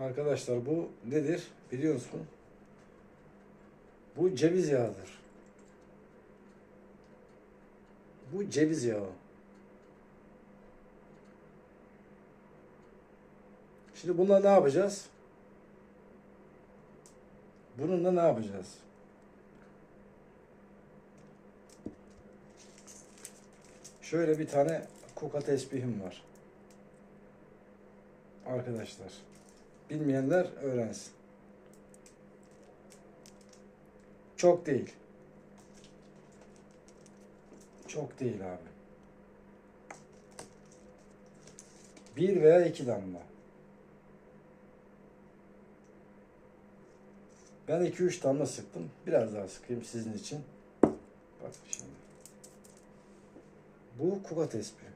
Arkadaşlar bu nedir biliyor musun? Bu ceviz yağıdır. Bu ceviz yağı. Şimdi bununla ne yapacağız? Bununla ne yapacağız? Şöyle bir tane kuka tesbihim var. Arkadaşlar. Bilmeyenler öğrensin. Çok değil. Çok değil abi. Bir veya iki damla. Ben iki üç damla sıktım. Biraz daha sıkayım sizin için. Bak şimdi. Bu kuka tespihi.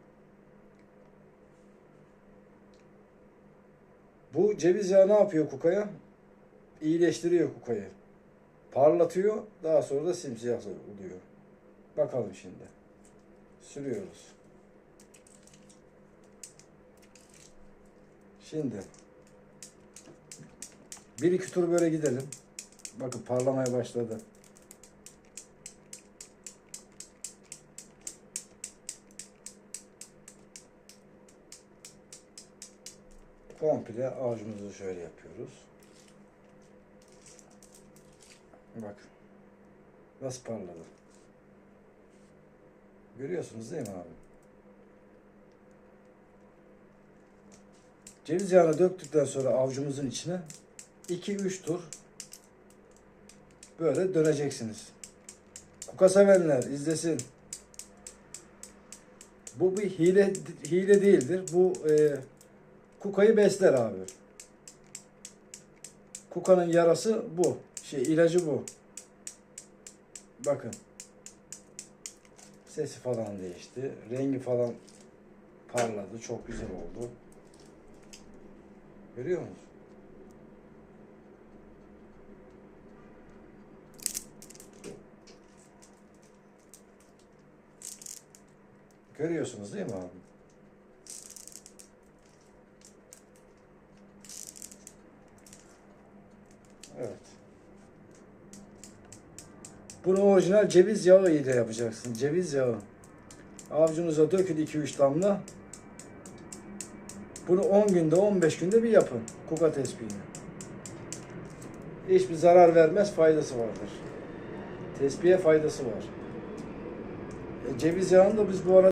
Bu ceviz yağı ne yapıyor kukaya? İyileştiriyor kukayı. Parlatıyor. Daha sonra da simsiyah oluyor. Bakalım şimdi. Sürüyoruz. Şimdi bir iki tur böyle gidelim. Bakın parlamaya başladı. Komple ağacımızı şöyle yapıyoruz. Bak. Nasıl parladı. Görüyorsunuz değil mi abi? Ceviz yağını döktükten sonra avucumuzun içine 2-3 tur böyle döneceksiniz. Kuka sevenler izlesin. Bu bir hile hile değildir. Bu e, kukayı besler abi. Kukanın yarası bu. Şey ilacı bu. Bakın. Sesi falan değişti. Rengi falan parladı. Çok güzel oldu. Görüyor musunuz? Görüyorsunuz değil mi abi? Evet. Bunu orijinal ceviz yağı ile yapacaksın. Ceviz yağı. Avucunuza dökün 2-3 damla. Bunu 10 günde 15 günde bir yapın. Kuka tespihini. Hiçbir zarar vermez faydası vardır. Tespihe faydası var. E, ceviz yağını da biz bu arada